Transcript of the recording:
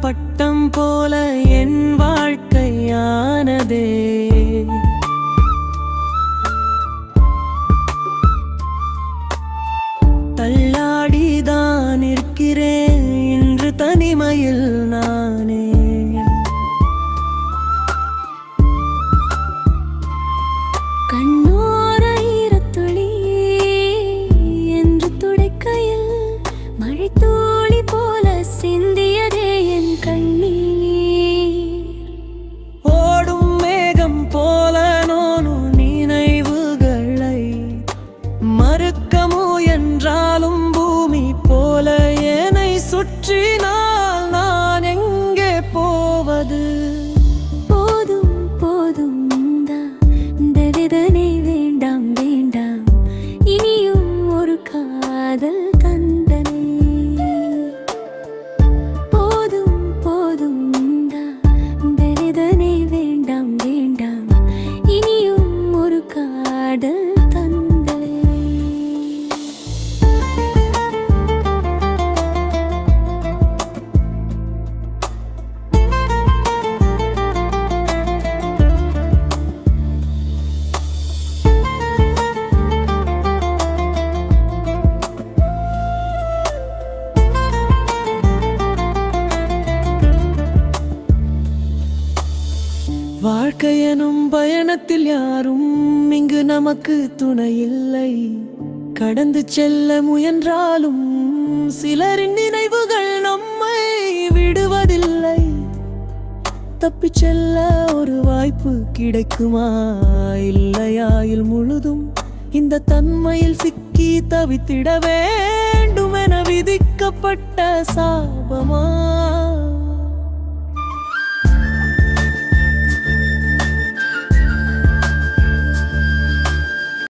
பட்டம் போல என் வாழ்க்கையானதே. தள்ளாடிதான் இருக்கிறேன் இன்று தனிமையில் நானே. என்று துடைக்கையில் மழைத்தூளி இந்த வாழ்க்கையனும் பயணத்தில் யாரும் இங்கு நமக்கு துணை இல்லை கடந்து செல்ல முயன்றாலும் சிலரின் நினைவுகள் நம்மை விடுவதில்லை. தப்பிச் செல்ல ஒரு வாய்ப்பு கிடைக்குமா? இல்லையாயில் முழுதும் இந்த தன்மையில் சிக்கி தவித்திட வேண்டும் என விதிக்கப்பட்ட சாபமா?